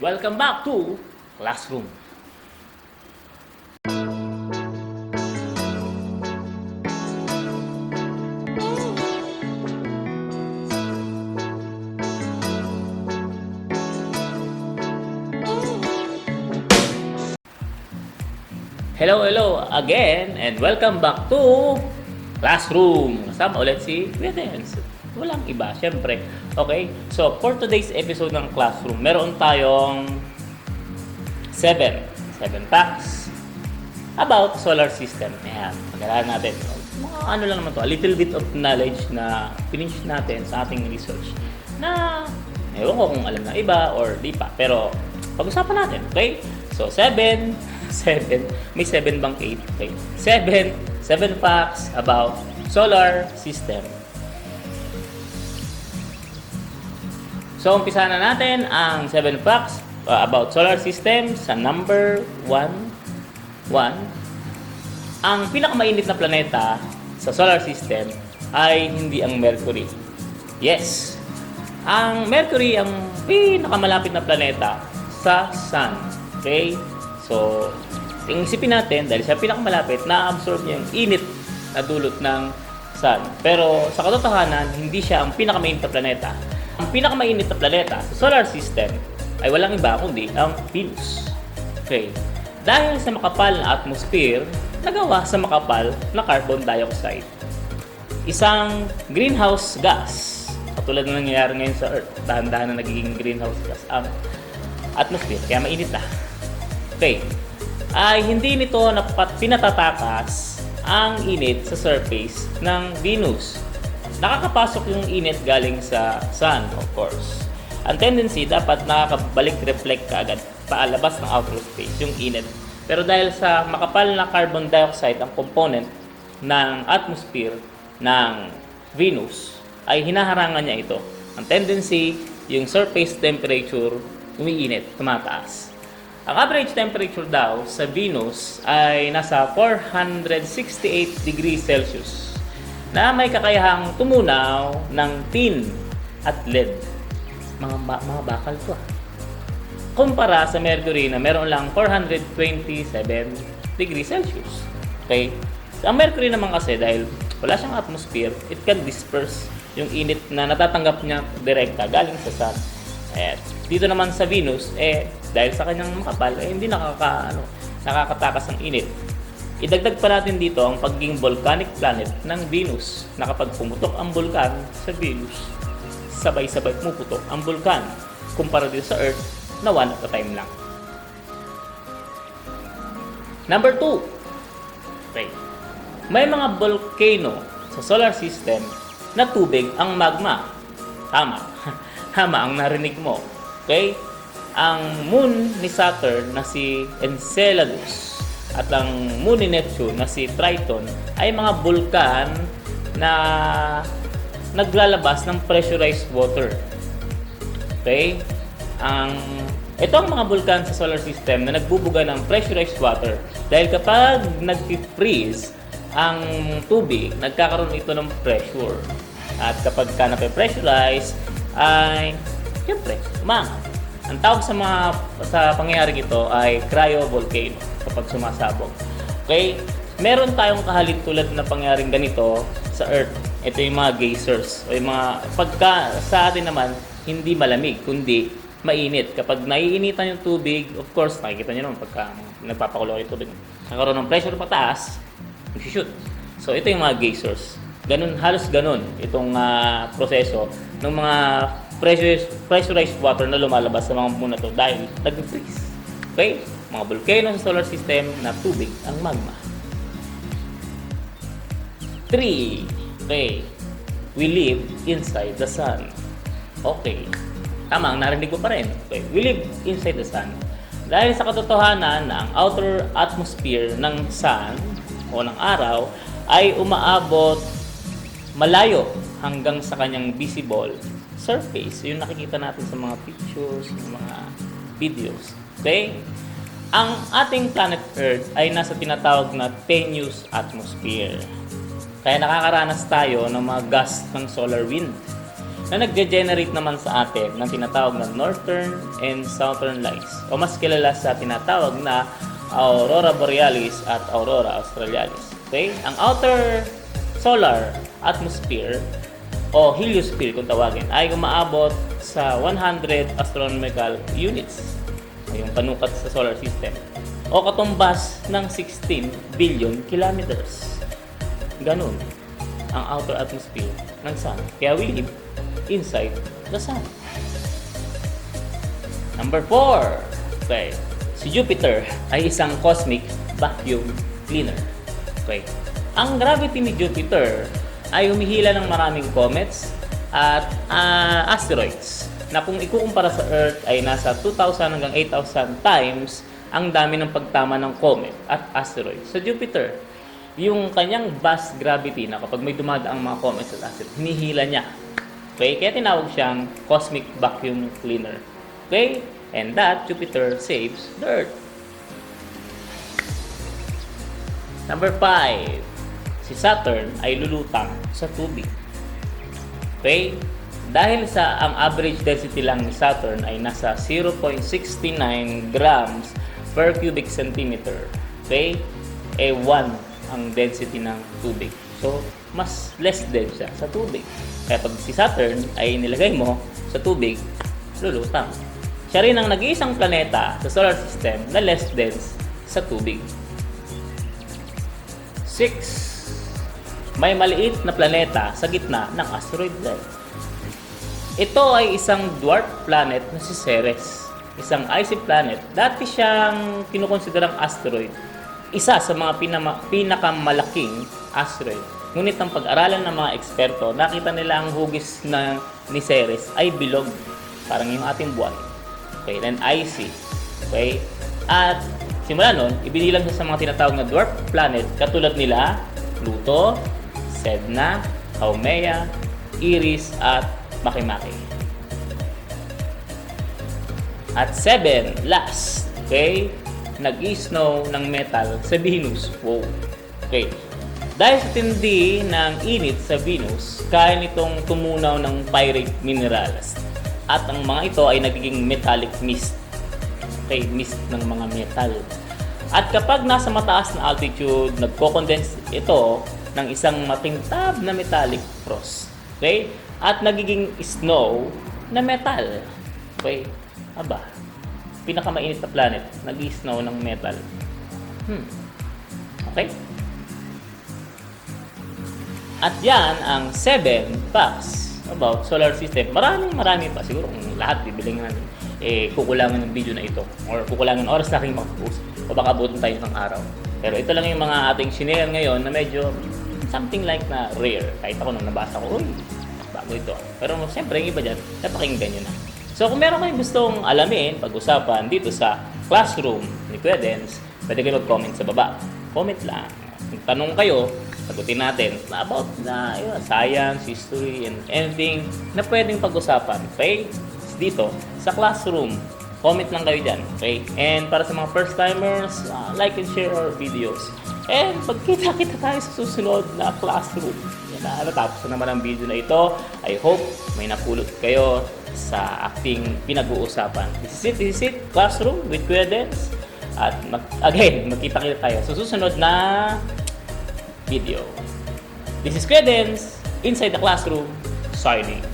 Welcome back to Classroom. Hello, hello again and welcome back to Classroom. Kasama ulit si Dance. Walang iba, syempre. Okay, so for today's episode ng Classroom, meron tayong 7. 7 facts about solar system. Ayan, pag natin. Mga ano lang naman to, a little bit of knowledge na finish natin sa ating research na ewan ko kung alam na iba or di pa. Pero pag-usapan natin, okay? So, 7, 7, may 7 bang 8? Okay. 7, 7 facts about solar system. So, umpisa na natin ang 7 facts uh, about solar system sa number 1. 1. Ang pinakamainit na planeta sa solar system ay hindi ang Mercury. Yes. Ang Mercury ang pinakamalapit na planeta sa Sun. Okay? So, isipin natin, dahil siya pinakamalapit, na-absorb niya yung init na dulot ng Sun. Pero sa katotohanan, hindi siya ang pinakamainit na planeta. Ang pinakamainit na planeta sa solar system ay walang iba kundi ang Venus. Okay. Dahil sa makapal na atmosphere, nagawa sa makapal na carbon dioxide. Isang greenhouse gas, katulad ng nangyayari ngayon sa Earth, dahan-dahan na nagiging greenhouse gas ang atmosphere, kaya mainit na. Okay. Ay hindi nito napat pinatatakas ang init sa surface ng Venus. Nakakapasok yung init galing sa sun, of course. Ang tendency, dapat nakakabalik reflect ka agad paalabas ng outer space, yung init. Pero dahil sa makapal na carbon dioxide ang component ng atmosphere ng Venus, ay hinaharangan niya ito. Ang tendency, yung surface temperature umiinit, tumataas. Ang average temperature daw sa Venus ay nasa 468 degrees Celsius na may kakayahang tumunaw ng tin at lead. Mga, ba- mga bakal to ah. Kumpara sa Mercury na meron lang 427 degrees Celsius. Okay? Ang Mercury naman kasi dahil wala siyang atmosphere, it can disperse yung init na natatanggap niya direkta galing sa sun. Eh, dito naman sa Venus, eh, dahil sa kanyang makapal, eh, hindi nakaka, ano, nakakatakas ng init. Idagdag pa natin dito ang pagiging volcanic planet ng Venus na kapag pumutok ang bulkan sa Venus, sabay-sabay pumuputok ang bulkan kumpara dito sa Earth na one at a time lang. Number 2. Okay. May mga volcano sa solar system na tubig ang magma. Tama. Tama ang narinig mo. Okay? Ang moon ni Saturn na si Enceladus at ang moon ni Neptune na si Triton ay mga bulkan na naglalabas ng pressurized water. Okay? Ang ito ang mga bulkan sa solar system na nagbubuga ng pressurized water dahil kapag nag-freeze ang tubig, nagkakaroon ito ng pressure. At kapag ka na-pressurize, ay siyempre, umangat. Ang tawag sa mga sa pangyayaring ito ay cryovolcano kapag sumasabog. Okay? Meron tayong kahalin tulad na pangyayaring ganito sa Earth. Ito yung mga geysers o yung mga pagka sa atin naman hindi malamig kundi mainit. Kapag naiinitan yung tubig, of course, nakikita nyo naman pagka nagpapakulo yung tubig. Nagkaroon ng pressure pataas, shoot. So, ito yung mga geysers. Ganun, halos ganun itong ah, proseso ng mga pressurized, pressurized water na lumalabas sa mga muna to dahil nag-freeze. Okay? Mga volcano sa solar system na tubig ang magma. 3. Okay. We live inside the sun. Okay. Tama, narinig mo pa rin. Okay. We live inside the sun. Dahil sa katotohanan na ang outer atmosphere ng sun o ng araw ay umaabot malayo hanggang sa kanyang visible surface. Yung nakikita natin sa mga pictures, sa mga videos. Okay? Ang ating planet Earth ay nasa tinatawag na tenuous atmosphere. Kaya nakakaranas tayo ng mga gust ng solar wind. na nagge-generate naman sa atin ng tinatawag na Northern and Southern Lights o mas kilala sa tinatawag na Aurora Borealis at Aurora Australis. Okay? Ang outer solar atmosphere o heliosphere kung tawagin ay umaabot sa 100 astronomical units yung panukat sa solar system o katumbas ng 16 billion kilometers. Ganun ang outer atmosphere ng sun. Kaya we live inside the sun. Number 4. Okay. Si Jupiter ay isang cosmic vacuum cleaner. Okay. Ang gravity ni Jupiter ay humihila ng maraming comets at ah, asteroids na kung ikukumpara sa Earth ay nasa 2,000 hanggang 8,000 times ang dami ng pagtama ng comet at asteroids. Sa Jupiter, yung kanyang vast gravity na kapag may dumadaang mga comets at asteroids, hinihila niya. Okay? Kaya tinawag siyang cosmic vacuum cleaner. Okay? And that Jupiter saves the Earth. Number 5. Si Saturn ay lulutang sa tubig. Okay? Dahil sa ang average density lang ni Saturn ay nasa 0.69 grams per cubic centimeter. Okay? Eh 1 ang density ng tubig. So, mas less dense siya sa tubig. Kaya pag si Saturn ay nilagay mo sa tubig, lulutang. Siya rin ang nag-iisang planeta sa solar system na less dense sa tubig. 6. May maliit na planeta sa gitna ng asteroid belt. Ito ay isang dwarf planet na si Ceres. Isang icy planet. Dati siyang kinukonsiderang asteroid. Isa sa mga pinama, pinakamalaking asteroid. Ngunit ang pag-aralan ng mga eksperto, nakita nila ang hugis na ni Ceres ay bilog. Parang yung ating buwan. Okay, then icy. Okay? At simula nun, ibinilang siya sa mga tinatawag na dwarf planet katulad nila Pluto, Sedna, Haumea, Eris, at Makemake. At 7, last, okay, nag-snow ng metal sa Venus. Wow. Okay. Dahil sa tindi ng init sa Venus, kaya nitong tumunaw ng pyrite minerals. At ang mga ito ay nagiging metallic mist. Okay, mist ng mga metal. At kapag nasa mataas na altitude, nagko-condense ito ng isang matingtab na metallic frost. Okay? At nagiging snow na metal. Okay? Aba, pinakamainit na planet, nag-snow ng metal. Hmm. Okay? At yan ang 7 facts about solar system. Maraming marami pa. Siguro kung lahat bibiling natin, eh, kukulangan ng video na ito. Or kukulangan ng oras na aking mag-post. O baka abutin tayo ng araw. Pero ito lang yung mga ating shinare ngayon na medyo something like na rare. Kahit ako nung nabasa ko, uy, bago ito. Pero siyempre, yung iba dyan, napakinggan nyo na. So kung meron kayong gustong alamin, pag-usapan dito sa classroom ni Kuya Dens, pwede kayo mag-comment sa baba. Comment lang. Kung tanong kayo, sagutin natin na about na yun, science, history, and anything na pwedeng pag-usapan. Okay? Dito, sa classroom. Comment lang kayo dyan. Okay? And para sa mga first timers, uh, like and share our videos. And pagkita-kita tayo sa susunod na classroom. Yan na, natapos na naman ang video na ito. I hope may napulot kayo sa ating pinag-uusapan. This is it, this is it. Classroom with Kuya Dens. At mag- again, magkita-kita tayo sa susunod na video. This is Credence, inside the classroom, signing